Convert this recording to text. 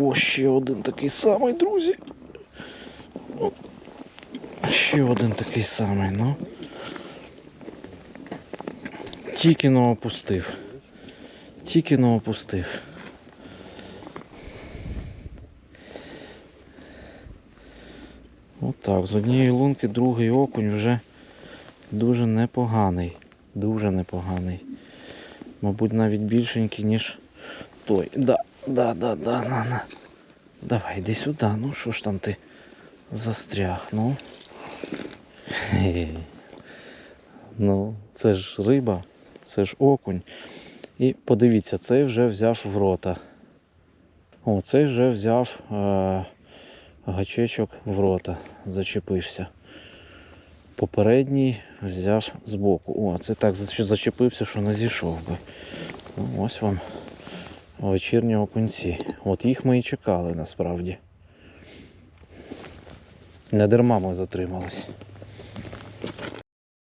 О, ще один такий самий, друзі. О, Ще один такий самий, ну. Тільки но опустив. Тільки но опустив. Отак, з однієї лунки другий окунь вже дуже непоганий. Дуже непоганий. Мабуть, навіть більшенький, ніж той. Да, да, да, да, на, на. Давай, йди сюди. Ну що ж там ти застряг, ну. Ну, це ж риба, це ж окунь. І подивіться, цей вже взяв в рота. О, цей вже взяв е, гачечок в рота, зачепився. Попередній взяв збоку. О, це так зач- зачепився, що не зійшов би. Ну, ось вам вечірні окунці. От їх ми і чекали насправді. Не дарма ми затримались.